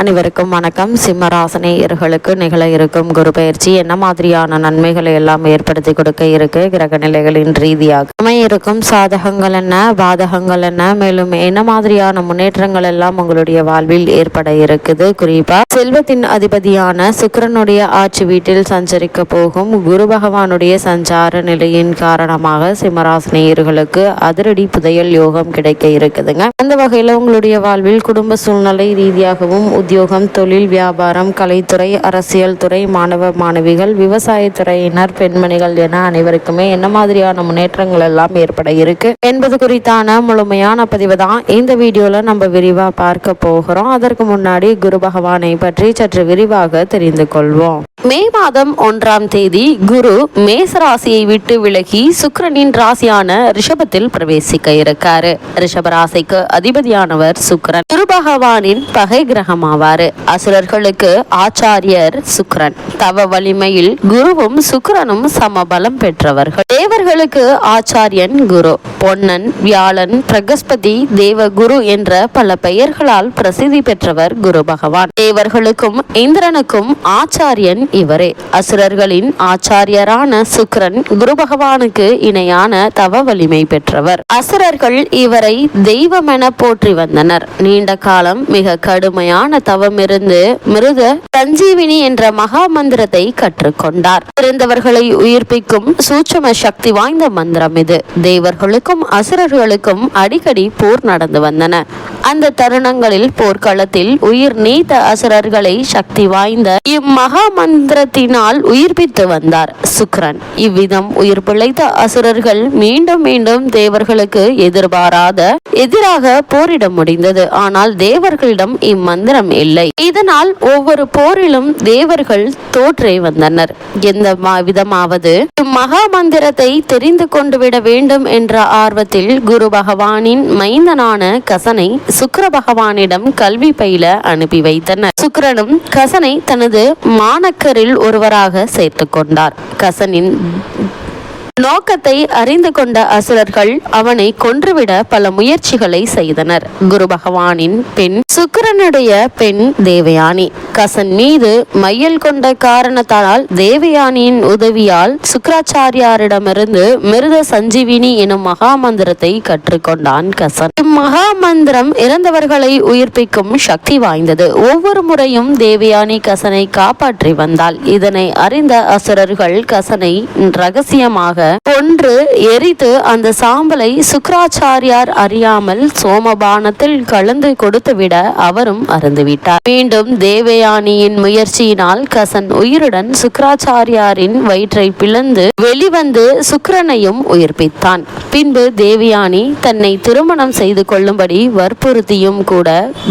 அனைவருக்கும் வணக்கம். சிம்மராசனேயர்களுக்கு நிகழ இருக்கும் குரு பயிற்சி என்ன மாதிரியான நன்மைகளை எல்லாம் ஏற்படுத்தி கொடுக்க இருக்கு? கிரக நிலைகளின் ரீதியாக இருக்கும் சாதகங்கள் என்ன? பாதகங்கள் என்ன? மேலும் என்ன மாதிரியான முன்னேற்றங்கள் எல்லாம் உங்களுடைய வாழ்வில் ஏற்பட இருக்குது? குறிப்பா செல்வத்தின் அதிபதியான சுக்கிரனுடைய ஆட்சி வீட்டில் சஞ்சரிக்க போகும் குரு பகவானுடைய சஞ்சார நிலையின் காரணமாக சிம்மராசனேயர்களுக்கு அதிரடி புதையல் யோகம் கிடைக்க இருக்குதுங்க. அந்த வகையில உங்களுடைய வாழ்வில் குடும்ப சூழ்நிலை ரீதியாகவும் உத்தியோகம் தொழில் வியாபாரம் கலைத்துறை அரசியல் துறை மாணவ மாணவிகள் விவசாயத்துறையினர் பெண்மணிகள் என அனைவருக்குமே என்ன மாதிரியான முன்னேற்றங்கள் எல்லாம் ஏற்பட இருக்கு என்பது குறித்தான முழுமையான பதிவு தான் இந்த வீடியோல நம்ம விரிவா பார்க்க போகிறோம். அதற்கு முன்னாடி குரு பகவானை பற்றி சற்று விரிவாக தெரிந்து கொள்வோம். மே மாதம் ஒன்றாம் தேதி குரு மேச ராசியை விட்டு விலகி சுக்கரனின் ராசியான ரிஷபத்தில் பிரவேசிக்க இருக்காரு. ரிஷப ராசிக்கு அதிபதியானவர் சுக்கரன். குரு பகவானின் பகை கிரகமாவாரு அசுரர்களுக்கு ஆச்சாரியர் சுக்ரன். தவ வலிமையில் குருவும் சுக்ரனும் சமபலம் பெற்றவர்கள். தேவர்களுக்கு ஆச்சாரியன் குரு. பொன்னன் வியாழன் பிரகஸ்பதி தேவகுரு என்ற பல பெயர்களால் பிரசித்தி பெற்றவர் குரு பகவான். தேவர்களுக்கும் இந்திரனுக்கும் ஆச்சாரியன் இவரே. அசுரர்களின் ஆச்சாரியரான சுக்ரன் குரு பகவானுக்கு இணையான தவ வலிமை பெற்றவர். அசுரர்கள் இவரை தெய்வமென போற்றி வந்தனர். நீண்ட காலம் மிக கடுமையான தவமிருந்து மிருக சஞ்சீவினி என்ற மகா மந்திரத்தை கற்றுக்கொண்டார். பிறந்தவர்களை உயிர்ப்பிக்கும் சூட்சம சக்தி வாய்ந்த மந்திரம் இது. தேவர்களுக்கும் அசுரர்களுக்கும் அடிக்கடி போர் நடந்து வந்தன. அந்த தருணங்களில் போர்க்களத்தில் உயிர் நீத்த அசுரர்களை சக்தி வாய்ந்த இம்மகா மந்திரத்தினால் உயிர்ப்பித்து வந்தார் சுக்ரன். இவ்விதம் உயிர் பிழைத்த அசுரர்கள் மீண்டும் மீண்டும் தேவர்களுக்கு எதிர்பாராத எதிராக போரிட முடிந்தது. ஆனால் தேவர்களிடம் இம்மந்திரம் இல்லை. இதனால் ஒவ்வொரு போரிலும் தேவர்கள் தோற்றே வந்தனர். எந்த விதமாவது மகா மந்திரத்தை தெரிந்து கொண்டு விட வேண்டும் என்ற ஆர்வத்தில் குரு பகவானின் மைந்தனான கசனை சுக்கர பகவானிடம் கல்வி பயில அனுப்பி வைத்தனர். சுக்கரனும் கசனை தனது மாணக்கரில் ஒருவராக சேர்த்து கொண்டார். கசனின் நோக்கத்தை அறிந்து கொண்ட அசுரர்கள் அவனை கொன்றுவிட பல முயற்சிகளை செய்தனர். குரு பகவானின் பெண் சுக்கிரனுடைய பெண் தேவயானி. கசன் மீது மையல் கொண்ட காரணத்தால் தேவயானியின் உதவியால் சுக்கராச்சாரியாரிடமிருந்து மிருத சஞ்சீவினி எனும் மகா மந்திரத்தை கற்றுக்கொண்டான் கசன். இம்மகா மந்திரம் இறந்தவர்களை உயிர்ப்பிக்கும் சக்தி வாய்ந்தது. ஒவ்வொரு முறையும் தேவயானி கசனை காப்பாற்றி வந்தாள். இதனை அறிந்த அசுரர்கள் கசனை ரகசியமாக ஒன்று எரித்து அந்த சாம்பலை சுக்கராச்சாரியார் அறியாமல் சோமபானத்தில் கலந்து கொடுத்துவிட அவரும் அருந்துவிட்டார் மீண்டும் தேவயானியின் முயற்சியினால் கசன் உயிருடன் சுக்கராச்சாரியாரின் வயிற்றை பிளந்து வெளிவந்து சுக்கரனையும் உயிர்ப்பித்தான். பின்பு தேவயானி தன்னை திருமணம் செய்து கொள்ளும்படி வற்புறுத்தியும் கூட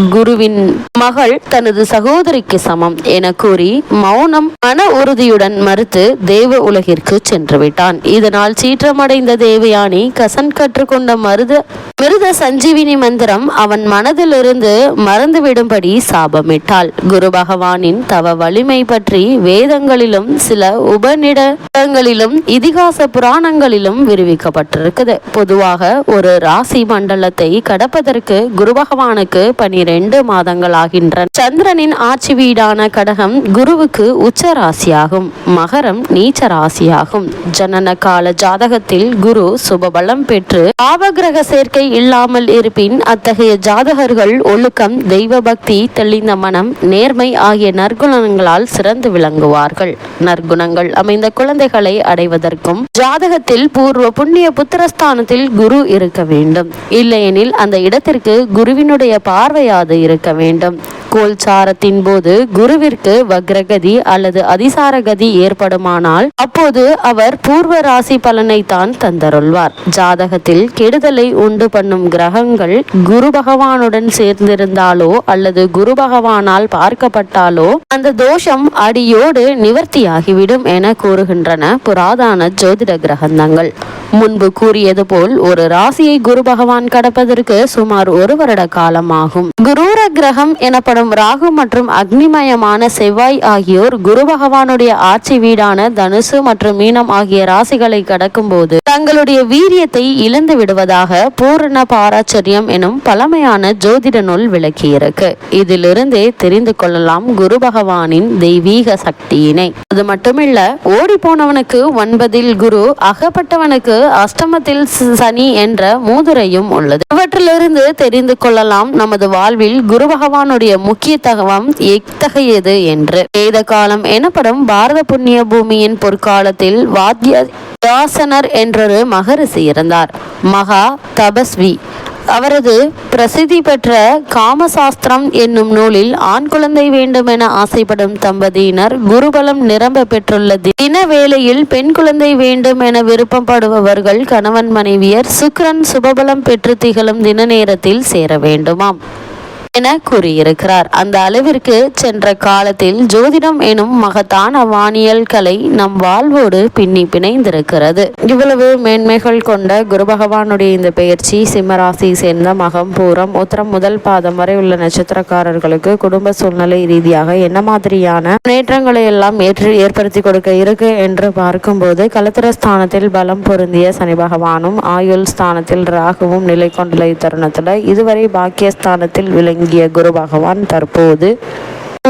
குருவின் மகள் தனது சகோதரிக்கு சமம் என கூறி மௌனம் மன உறுதியுடன் மறுத்து தேவ உலகிற்கு சென்று விட்டான் இதனால் சீற்றமடைந்த தேவயானி கசன் கற்றுக்கொண்ட மருத மிருத சஞ்சீவினி மந்திரம் அவன் மனதிலிருந்து மறந்துவிடும்படி சாபமிட்டாள். குரு பகவானின் தவ வலிமை பற்றி வேதங்களிலும் சில உபநிடங்களிலும் இதிகாச புராணங்களிலும் விரிவிக்கப்பட்டிருக்குது. பொதுவாக ஒரு ராசி மண்டலத்தை கடப்பதற்கு குரு பகவானுக்கு பனிரெண்டு மாதங்கள் ஆகின்றன. சந்திரனின் ஆட்சி வீடான கடகம் குருவுக்கு உச்ச ராசியாகும் மகரம் நீச்ச ராசியாகும் ஜனனகா கால ஜாதகத்தில் குரு சுபபலம் பெற்று பாவகிரக சேர்க்கை இல்லாமல் இருப்பின் அத்தகைய ஜாதகர்கள் ஒழுக்கம் தெய்வ பக்தி தெளிந்த மனம் நேர்மை ஆகிய நற்குணங்களால் சிறந்து விளங்குவார்கள். நற்குணங்கள் அமைந்த குழந்தைகளை அடைவதற்கும் ஜாதகத்தில் பூர்வ புண்ணிய புத்திரஸ்தானத்தில் குரு இருக்க வேண்டும். இல்லையெனில் அந்த இடத்திற்கு குருவினுடைய பார்வையாது இருக்க வேண்டும். கோல்சாரத்தின் போது குருவிற்கு வக்ரகதி அல்லது அதிசாரகதி ஏற்படுமானால் அப்போது அவர் பூர்வ ராசி பலனை தான் தந்தருள்வார். ஜாதகத்தில் கெடுதலை உண்டு பண்ணும் கிரகங்கள் குரு பகவானுடன் சேர்ந்திருந்தாலோ அல்லது குரு பகவானால் பார்க்கப்பட்டாலோ அந்த தோஷம் அடியோடு நிவர்த்தியாகிவிடும் என கூறுகின்றன புராதான ஜோதிட கிரகந்தங்கள் முன்பு கூறியது போல் ஒரு ராசியை குரு பகவான் கடப்பதற்கு சுமார் ஒரு வருட காலம் ஆகும் குரூர கிரகம் எனப்படும் மற்றும் ராகு மற்றும் அக்னிமயமான செவ்வாய் ஆகியோர் குரு பகவானுடைய ஆட்சி வீடான தனுசு மற்றும் மீனம் ஆகிய ராசிகளை கடக்கும் போது தங்களுடைய வீரியத்தை இழந்து விடுவதாக பூரண பாராச்சரியம் எனும் பழமையான ஜோதிட நூல் விளக்கியிருக்கு. இதிலிருந்தே தெரிந்து கொள்ளலாம் குரு பகவானின் தெய்வீக சக்தியினை. அது மட்டுமில்ல ஓடி போனவனுக்கு ஒன்பதில் குரு அகப்பட்டவனுக்கு அஷ்டமத்தில் சனி என்ற மூதுரையும் உள்ளது. இவற்றிலிருந்து தெரிந்து கொள்ளலாம் நமது வாழ்வில் குரு பகவானுடைய முக்கியத்துவம் எத்தகையது என்று. வேத காலம் எனப்படும் பாரத புண்ணிய பூமியின் பொற்காலத்தில் வாத்திய வியாசனர் என்றொரு மகரிஷி இருந்தார். மகா தபஸ்வி. அவரது பிரசித்தி பெற்ற காமசாஸ்திரம் என்னும் நூலில் ஆண் குழந்தை வேண்டும் என ஆசைப்படும் தம்பதியினர் குருபலம் நிரம்ப பெற்றுள்ள தின வேளையில் பெண் குழந்தை வேண்டும் என விருப்பப்படுபவர்கள் கணவன் மனைவியர் சுக்ரன் சுபபலம் பெற்று திகழும் தின நேரத்தில் சேர வேண்டுமாம். என கூறியிருக்கிறார். அந்த அளவிற்கு சென்ற காலத்தில் ஜோதிடம் எனும் மகத்தான வானியல் கலை நம் வாழ்வோடு பின்னி பிணைந்திருக்கிறது. இவ்வளவு மேன்மைகள் கொண்ட குரு பகவானுடைய இந்த பெயர்ச்சி சிம்மராசி சேர்ந்த மகம் பூரம் உத்தரம் முதல் பாதம் வரை உள்ள நட்சத்திரக்காரர்களுக்கு குடும்ப சூழ்நிலை ரீதியாக என்ன மாதிரியான முன்னேற்றங்களை எல்லாம் ஏற்று ஏற்படுத்தி கொடுக்க இருக்கு என்று பார்க்கும்போது கலத்திர ஸ்தானத்தில் பலம் பொருந்திய சனி பகவானும் ஆயுள் ஸ்தானத்தில் ராகுவும் நிலை கொண்டுள்ள இத்தருணத்துல இதுவரை பாக்கியஸ்தானத்தில் விளங்கி இயங்கிய குரு பகவான் தற்போது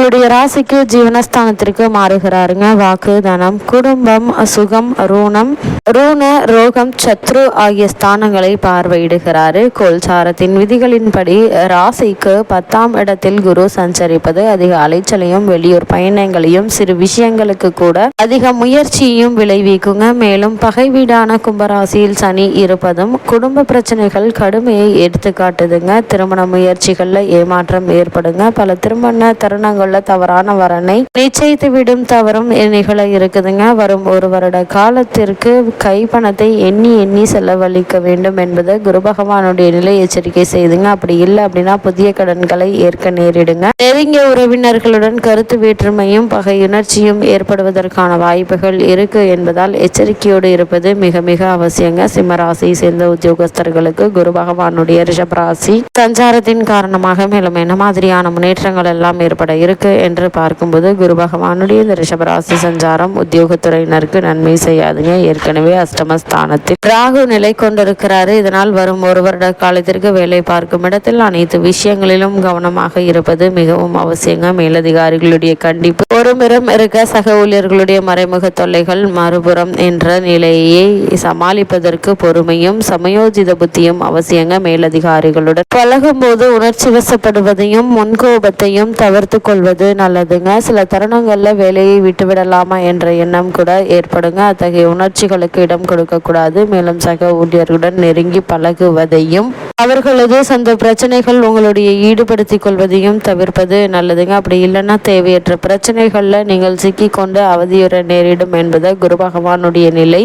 உங்களுடைய ராசிக்கு ஜீவனஸ்தானத்திற்கு மாறுகிறாருங்க. வாக்கு தனம் குடும்பம் சுகம் ரூணம் ரூண ரோகம் சத்ரு ஆகிய ஸ்தானங்களை பார்வையிடுகிறாரு. கோல்சாரத்தின் விதிகளின்படி ராசிக்கு பத்தாம் இடத்தில் குரு சஞ்சரிப்பது அதிக அலைச்சலையும் வெளியூர் பயணங்களையும் சிறு விஷயங்களுக்கு கூட அதிக முயற்சியையும் விளைவிக்குங்க. மேலும் பகை வீடான கும்பராசியில் சனி இருப்பதும் குடும்ப பிரச்சனைகள் கடுமையை எடுத்து காட்டுதுங்க திருமண முயற்சிகளில் ஏமாற்றம் ஏற்படுங்க. பல திருமண தருணங்கள் கொள்ள தவறான வரனை நிச்சயித்து விடும் தவறும் நிகழ இருக்குதுங்க. வரும் ஒரு வருட காலத்திற்கு கை பணத்தை எண்ணி எண்ணி செலவழிக்க வேண்டும் என்பதை குரு பகவானுடைய நிலை எச்சரிக்கை செய்துங்க. அப்படி இல்லை அப்படின்னா புதிய கடன்களை ஏற்க நேரிடுங்க. நெருங்கிய உறவினர்களுடன் கருத்து வேற்றுமையும் பகையுணர்ச்சியும் ஏற்படுவதற்கான வாய்ப்புகள் இருக்கு என்பதால் எச்சரிக்கையோடு இருப்பது மிக மிக அவசியங்க. சிம்மராசியை சேர்ந்த உத்தியோகஸ்தர்களுக்கு குரு பகவானுடைய ரிஷபராசி சஞ்சாரத்தின் காரணமாக மேலும் என்ன மாதிரியான முன்னேற்றங்கள் எல்லாம் ஏற்பட இருக்கு. இருக்கு என்று பார்க்கும்போது குரு பகவானுடைய இந்த ரிஷபராசி சஞ்சாரம் உத்தியோகத்துறையினருக்கு நன்மை செய்யாதுங்க. ஏற்கனவே அஷ்டமஸ்தானத்தில் ராகு நிலை கொண்டிருக்கிறாரு. இதனால் வரும் ஒரு வருட காலத்திற்கு வேலை பார்க்கும் இடத்தில் அனைத்து விஷயங்களிலும் கவனமாக இருப்பது மிகவும் அவசியங்க. மேலதிகாரிகளுடைய கண்டிப்பு. ஒருபுறம் இருக்க சக ஊழியர்களுடைய மறைமுக தொல்லைகள் மறுபுறம் என்ற நிலையை சமாளிப்பதற்கு பொறுமையும் சமயோஜித புத்தியும் அவசியங்க. மேலதிகாரிகளுடன் பழகும் போது உணர்ச்சி வசப்படுவதையும் முன்கோபத்தையும் தவிர்த்து கொள்வது கொள்வது நல்லதுங்க. சில தருணங்களில் வேலையை விட்டுவிடலாமா என்ற எண்ணம் கூட ஏற்படுங்க. அத்தகைய உணர்ச்சிகளுக்கு இடம் கொடுக்கக்கூடாது. மேலும் சக ஊழியர்களுடன் நெருங்கி பழகுவதையும் அவர்களது சொந்த பிரச்சனைகள் உங்களுடைய ஈடுபடுத்திக் கொள்வதையும் தவிர்ப்பது நல்லதுங்க. அப்படி இல்லைன்னா தேவையற்ற பிரச்சனைகளில் நீங்கள் சிக்கிக்கொண்டு அவதியுற நேரிடும் என்பது குரு பகவானுடைய நிலை.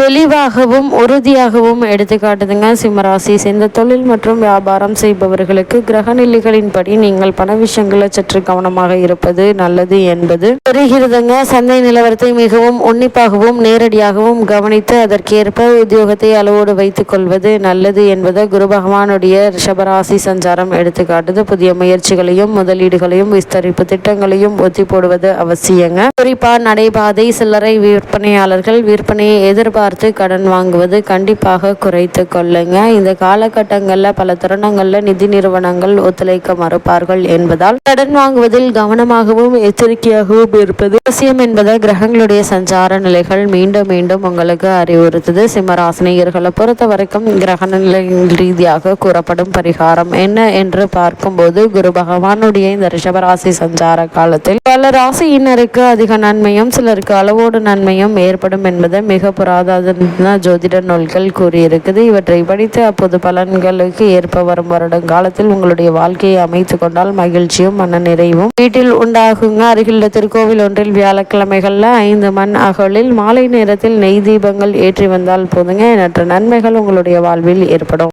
தெளிவாகவும் உறுதியாகவும் எடுத்துக்காட்டுதுங்க சிம்மராசி சேர்ந்த தொழில் மற்றும் வியாபாரம் செய்பவர்களுக்கு கிரக நிலைகளின்படி நீங்கள் பண விஷயங்களை சற்று கவனமாக இருப்பது நல்லது என்பது தெரிகிறதுங்க. சந்தை நிலவரத்தை மிகவும் உன்னிப்பாகவும் நேரடியாகவும் கவனித்து அதற்கேற்ப உத்தியோகத்தை அளவோடு வைத்துக் கொள்வது நல்லது என்பதை குரு பகவானுடைய ரிஷபராசி சஞ்சாரம் எடுத்துக்காட்டுது புதிய முயற்சிகளையும் முதலீடுகளையும் விஸ்தரிப்பு திட்டங்களையும் ஒத்தி போடுவது அவசியங்க. குறிப்பா நடைபாதை சில்லறை விற்பனையாளர்கள் விற்பனையை எதிர்பார்த்து கடன் வாங்குவது கண்டிப்பாக குறைத்து கொள்ளுங்க. இந்த காலகட்டங்களில் பல தருணங்களில் நிதி நிறுவனங்கள் ஒத்துழைக்க மறுப்பார்கள் என்பதால் கடன் வாங்குவதில் கவனமாகவும் எச்சரிக்கையாகவும் இருப்பது அவசியம் என்பதை கிரகங்களுடைய சஞ்சார நிலைகள் மீண்டும் மீண்டும் உங்களுக்கு அறிவுறுத்துது. சிம்மராசினியர்களை பொறுத்த வரைக்கும் கிரக நிலை ரீதியாக கூறப்படும் பரிகாரம் என்ன என்று பார்க்கும்போது குரு பகவானுடைய இந்த ரிஷபராசி சஞ்சார காலத்தில் பல ராசியினருக்கு அதிக நன்மையும் சிலருக்கு அளவோடு நன்மையும் ஏற்படும் என்பதை மிக புராத ஜோதிட நூல்கள் கூறியிருக்குது. இவற்றை படித்து அப்போது பலன்களுக்கு ஏற்ப வரும் வருடம் காலத்தில் உங்களுடைய வாழ்க்கையை அமைத்து கொண்டால் மகிழ்ச்சியும் மன நிறைவும் வீட்டில் உண்டாகுங்க. அருகிலுள்ள திருக்கோவில் ஒன்றில் வியாழக்கிழமைகளில் ஐந்து மண் அகலில் மாலை நேரத்தில் நெய் தீபங்கள் ஏற்றி வந்தால் போதுங்க. எண்ணற்ற நன்மைகள் உங்களுடைய வாழ்வில் ஏற்படும்.